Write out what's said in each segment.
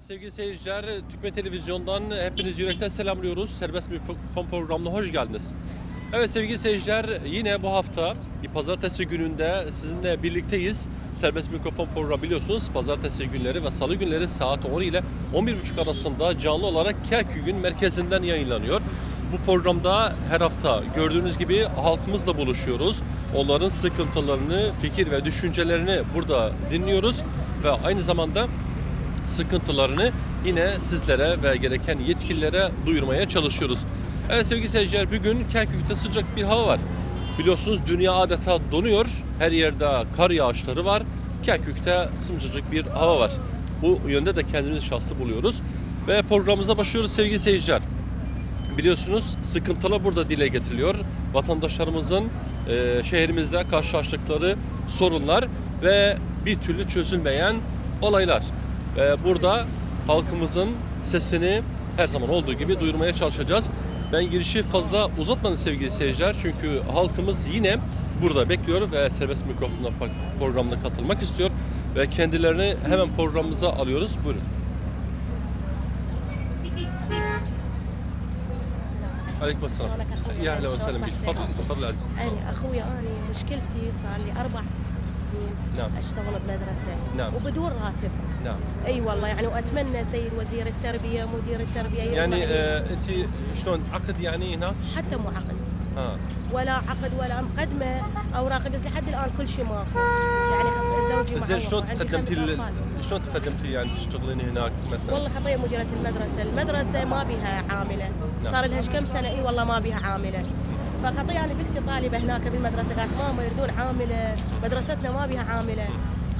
sevgili seyirciler, Türkmen Televizyon'dan hepiniz yürekten selamlıyoruz. Serbest Mikrofon programına hoş geldiniz. Evet sevgili seyirciler, yine bu hafta bir pazartesi gününde sizinle birlikteyiz. Serbest Mikrofon programı biliyorsunuz pazartesi günleri ve salı günleri saat 10 ile 11.30 arasında canlı olarak Kerkük'ün merkezinden yayınlanıyor. Bu programda her hafta gördüğünüz gibi halkımızla buluşuyoruz. Onların sıkıntılarını, fikir ve düşüncelerini burada dinliyoruz ve aynı zamanda sıkıntılarını yine sizlere ve gereken yetkililere duyurmaya çalışıyoruz. Evet sevgili seyirciler bugün Kerkük'te sıcak bir hava var. Biliyorsunuz dünya adeta donuyor. Her yerde kar yağışları var. Kerkük'te sımsıcak bir hava var. Bu yönde de kendimizi şanslı buluyoruz. Ve programımıza başlıyoruz sevgili seyirciler. Biliyorsunuz sıkıntılar burada dile getiriliyor. Vatandaşlarımızın e, şehrimizde karşılaştıkları sorunlar ve bir türlü çözülmeyen olaylar. Ve burada halkımızın sesini her zaman olduğu gibi duyurmaya çalışacağız. Ben girişi fazla uzatmadım sevgili seyirciler çünkü halkımız yine burada bekliyor ve serbest mikrofonla programına katılmak istiyor ve kendilerini hemen programımıza alıyoruz. Buyurun. عليكم السلام شلونك أخوي؟ يا اهلا وسهلا شلون بك صحتك؟ تفضل تفضل عزيز أنا أخويا أنا مشكلتي صار لي أربع سنين نعم. أشتغل بمدرسة. نعم. وبدون راتب. نعم. أي والله يعني وأتمنى سيد وزير التربية مدير التربية يسمع يعني. آه انت شلون عقد يعني هنا حتى مو عقد. ها ولا عقد ولا مقدمة أوراق بس لحد الآن كل شيء ماكو. يعني زوجي زين شلون تقدمتي. شلون تقدمتي يعني تشتغلين هناك مثلا؟ والله خطية مديرة المدرسة. المدرسة ما بها عاملة. نعم. صار لها كم سنة؟ أي والله ما بها عاملة. فخطية أنا بنتي طالبة هناك بالمدرسة قالت ماما يردون عاملة مدرستنا ما بها عاملة.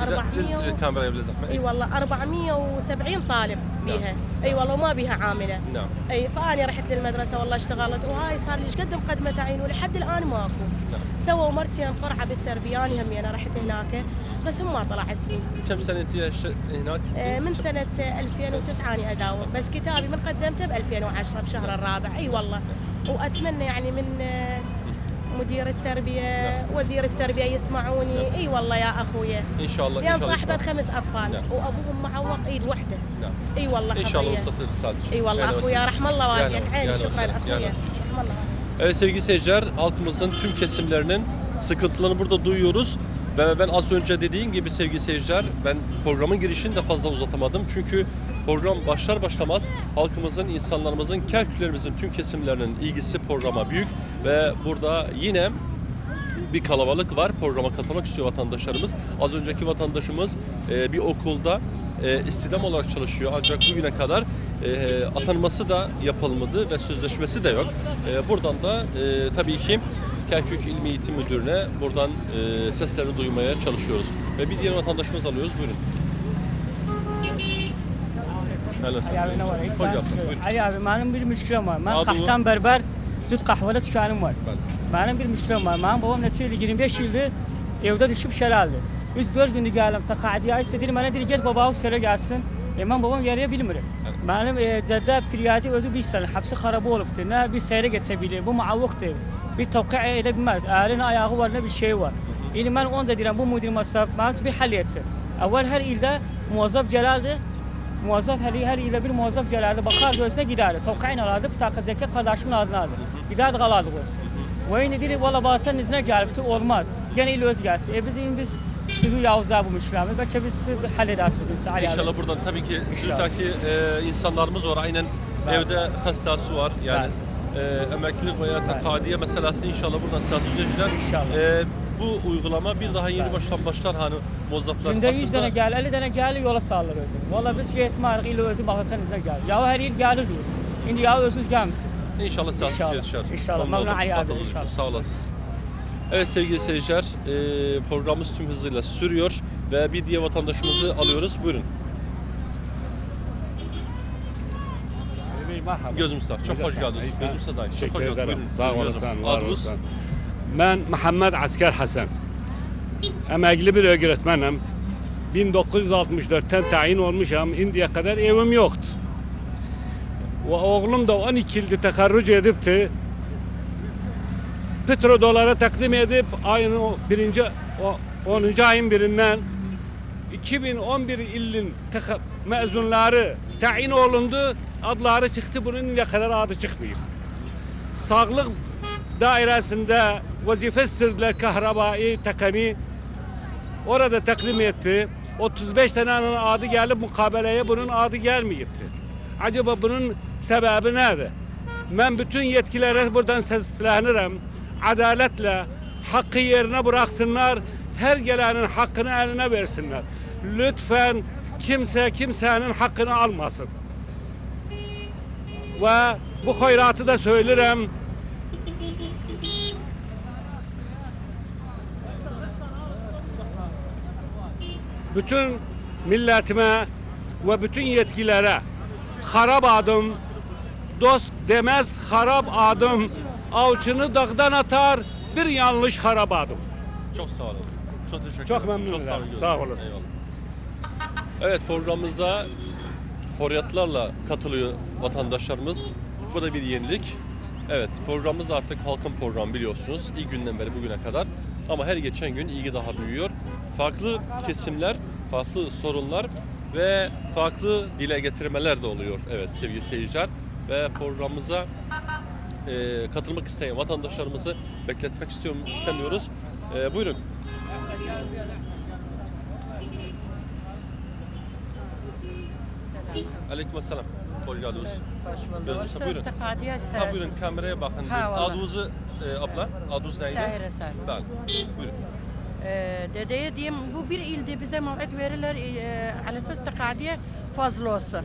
400 و... الكاميرا زحمه إي والله 470 طالب بيها. إي والله وما بيها عاملة. نعم. إي فاني رحت للمدرسة والله اشتغلت. وهاي صار لي إيش قد مقدمه تعيين ولحد الآن ماكو. نعم. سووا مرتين قرعه بالتربية أنا همي أنا رحت هناك بس ما طلع اسمي. كم سنة أنت هناك؟ آه، من سنة 2009 اني أداوم. بس كتابي من قدمته ب 2010 بشهر الرابع. إي والله. واتمنى يعني من آه، مدير التربيه وزير التربيه يسمعوني اي والله يا اخويا ان شاء الله ان لان شاء الله صاحبه يشفى. خمس اطفال نعم. وابوهم معوق ايد وحده نعم اي والله ان شاء الله خطية. وصلت رسالتك اي والله يا أهلا اخويا وسهلا. رحم الله يا والديك هلا- يا عيني هلا شكرا وسهلا. يا اخويا هلا. رحم الله والديك. Evet sevgili seyirciler, halkımızın tüm kesimlerinin sıkıntılarını burada duyuyoruz. Ve ben az önce dediğim gibi sevgili seyirciler, ben programın girişini de fazla uzatamadım. Çünkü program başlar başlamaz halkımızın, insanlarımızın, Kerküklerimizin tüm kesimlerinin ilgisi programa büyük. Ve burada yine bir kalabalık var. Programa katılmak istiyor vatandaşlarımız. Az önceki vatandaşımız e, bir okulda e, istidam olarak çalışıyor. Ancak bugüne kadar e, atanması da yapılmadı ve sözleşmesi de yok. E, buradan da e, tabii ki Kerkük İl Eğitim Müdürü'ne buradan e, seslerini duymaya çalışıyoruz. Ve bir diğer vatandaşımız alıyoruz. Buyurun. Ali abi benim bir müşkülüm var. Ben kahtan berber tut kahvede tükanım var. Ben- Benim bir müşkülüm var. Benim babam neticede 25 yıldır evde düşüp şel aldı. 3-4 günlük geldim. Takadiye ait dedim bana dedi gel baba söyle gelsin. Ben babam yarıya bilmiyorum. Benim e, cedde priyadi özü bir sene hapsi harabı oluptu. Ne bir seyre geçebilir. Bu muavvuktu. Bir tavkaya edebilmez. Ne ayağı var ne bir şey var. Yani ben onu da diyorum bu müdür masraf bir hal etsin. Evvel her ilde muvazzaf celaldi. Muvazzaf her, her ilde bir muvazzaf celaldi. Bakar göğsüne giderdi. Tavkayın alardı. Bir takı zeki kardeşimin adını aldı. Giderdi kalardı göğsü. Ve yine dedi valla batıdan izine gelipti olmaz. Gene il öz gelsin. E biz biz sizi Yavuz'a bu müşkülümü. Belki biz hallederiz bizim için. İnşallah buradan tabii ki. Zültaki e, insanlarımız var. Aynen Ben- evde hastası var. Yani e, emeklilik veya Ben- takadiye meselesi inşallah buradan stratejiler. İnşallah. E, bu uygulama bir daha yeni baştan başlar hani mozafflar. Günde 100 tane gel, 50 tane gel yola sağlar özü. Valla biz şey etmez, il özü bağıtan izine gel. Ya her il gelir diyoruz. Şimdi ya özünüz gelmişsiniz. İnşallah İnşallah. strateji yetişer. İnşallah. Memnun Mevla ayağı inşallah. Sağ olasınız. Evet sevgili seyirciler, e, programımız tüm hızıyla sürüyor ve bir diğer vatandaşımızı alıyoruz. Buyurun. Merhaba. Gözüm sağ. Çok hoş geldiniz. Gözüm sağ. Çok Teşekkür hoş geldiniz. Sağ olasın, Adınız? Ben Muhammed Asker Hasan. Emekli bir öğretmenim. 1964'ten tayin olmuşam. Indiye kadar evim yoktu. Ve oğlum da 12 yıldır tekarrüc edipti. Petrodolara takdim edip ayın birinci, o 10. ayın birinden 2011 ilin mezunları tayin olundu. Adları çıktı bunun ne kadar adı çıkmıyor. Sağlık dairesinde vazife istediler kahrabayı takani. Orada takdim etti. 35 tanenin adı gelip mukabeleye bunun adı gelmeyipti. Acaba bunun sebebi nerede? Ben bütün yetkililere buradan seslenirim. Adaletle hakkı yerine bıraksınlar. Her gelenin hakkını eline versinler. Lütfen kimse kimsenin hakkını almasın. Ve bu hayratı da söylerim. Bütün milletime ve bütün yetkililere harap adım, dost demez harap adım, avçını dağdan atar, bir yanlış harap adım. Çok sağ olun. Çok teşekkür Çok memnunum Çok sağ olun. Sağ olasın. Eyvallah. Evet programımıza horyatlarla katılıyor vatandaşlarımız. Bu da bir yenilik. Evet programımız artık halkın programı biliyorsunuz. İlk günden beri bugüne kadar. Ama her geçen gün ilgi daha büyüyor. Farklı kesimler, farklı sorunlar ve farklı dile getirmeler de oluyor. Evet sevgili seyirciler. Ve programımıza e, katılmak isteyen vatandaşlarımızı bekletmek istiyorum, istemiyoruz. E, buyurun. Aleyküm selam. Hoş geldiniz. Hoş bulduk. Buyurun, Ha buyurun kameraya bakın. Ha. Adınızı e, abla, adınız neydi? Sahire Sahire. Ben. Buyurun. Ee, dedeye diyeyim bu bir ilde bize mev'id verirler e, alasas takadiye fazla olsun.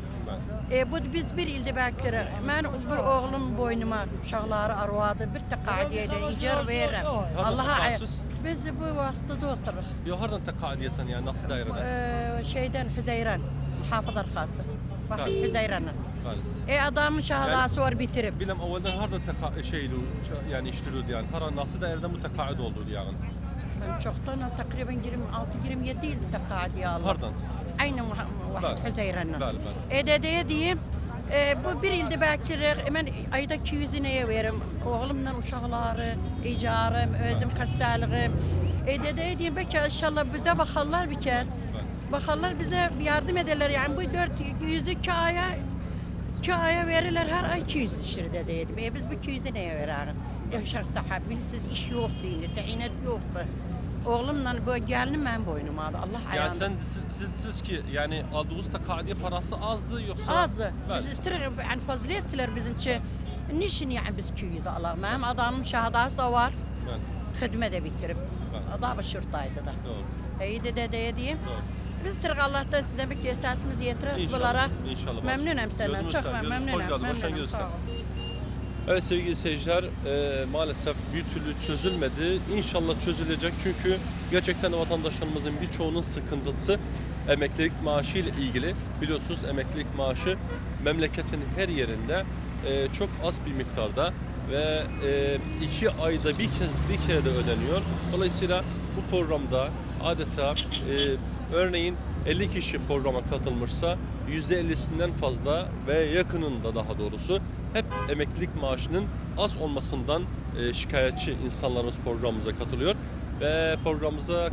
E, bu biz bir ilde bekleri. Ben bir oğlum boynuma uşakları arvadı bir takadiyeyle icar veririm. Allah'a takatsız? Biz bu vasıtada otururuz. Ya hardan takadiyesin yani nasıl daireden? Ee, şeyden Hüzeyran, muhafız arkası. Bak. Ben. E adamın şahadası var bitirip. Bilmem evvelden harda şeyli yani iştiriyordu yani. Har nasıl daireden bu takaid oldu yani. Çoktan takriben 26-27 yıl takadiye aldım. Hardan? Aynı Bəli. vaxt Hüzeyran'ın. Bəli, bəli. E dedeye diyeyim, e, bu bir ilde belki ben ayda 200 neye veririm. Oğlumla uşakları, icarım, özüm hastalığım. E dedeye diyeyim belki inşallah bize bakarlar bir kez. Bakarlar bize yardım ederler yani bu 400'ü iki aya iki aya verirler her ay 200 işir dedeye dedim. E biz bu 200'ü neye verelim? E uşak sahab, bilsiz iş yok değil, teyinet yoktu. Oğlumla bu gelinim ben boynuma aldı. Allah ayağını. sen siz, siz, siz ki yani aldığınız takadiye parası azdı yoksa? azdı. Ben. Biz istedik yani faziletiler bizimki. Niçin yani biz köyüz Allah? Benim adamım şahadası da var. Ben. Hizmet de bitirip. Ben. Adam şurttaydı da. Doğru. İyi de de diyeyim. Doğru. Biz sırf Allah'tan size bir yetiririz İnşallah, bunlara. inşallah. Memnunum senden. Çok memnunum. memnunum. Sağ ol. Evet sevgili seyirciler e, maalesef bir türlü çözülmedi. İnşallah çözülecek çünkü gerçekten vatandaşlarımızın birçoğunun sıkıntısı emeklilik maaşı ile ilgili. Biliyorsunuz emeklilik maaşı memleketin her yerinde e, çok az bir miktarda ve e, iki ayda bir kez bir kere de ödeniyor. Dolayısıyla bu programda adeta e, örneğin 50 kişi programa katılmışsa %50'sinden fazla ve yakınında daha doğrusu hep emeklilik maaşının az olmasından e, şikayetçi insanlarımız programımıza katılıyor. Ve programımıza